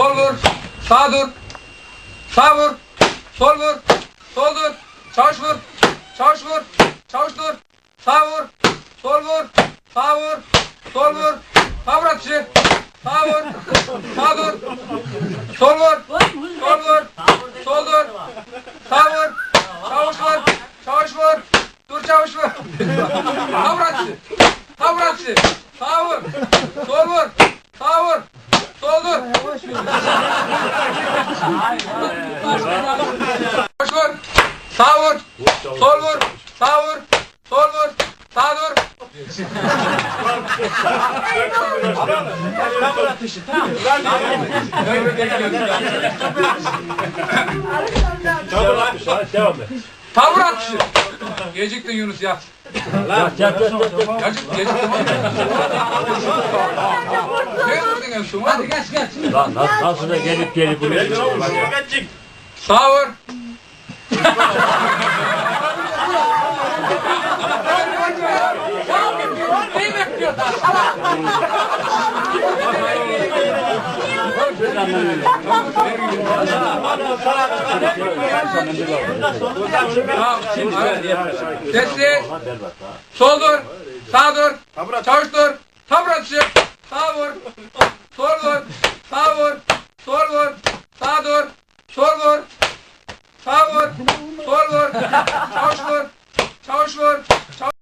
Sol vur. Sağ dur. Sağ vur. Sol vur. Sol dur. Çavuş vur. Çavuş vur. Çavuş dur. Sağ vur. Sol vur. Sağ vur. Sol vur. Sağ vur atışı. Sağ vur. Sağ dur. Sol vur. Sol vur. Sol dur. Sağ vur. Çavuş vur. Çavuş vur. Dur çavuş vur. Sağ vur atışı. Sağ vur atışı. Sağ vur. Sol vur. Sağ vur. Sol dur. Çavuş vur. Sağ vur. Sol vur. Sağ vur. Sol vur. Sağ dur. Devam et. Tavır atışı. Geciktin Yunus yat. Yat yat yat. Gecik, geciktin. En son? Hadi geç geç. Lan nasıl, nasıl da gelip gelip buraya bak ya. Sağ vur. Neyi bekliyor? Tamam, şimdi sessiz. Sol dur, sağ dur, çavuş dur, tabur atışı, sağ vur, Sor vur. Sağ vur. Sor vur. Sağ dur. Sor vur. Sağ vur. Sor vur.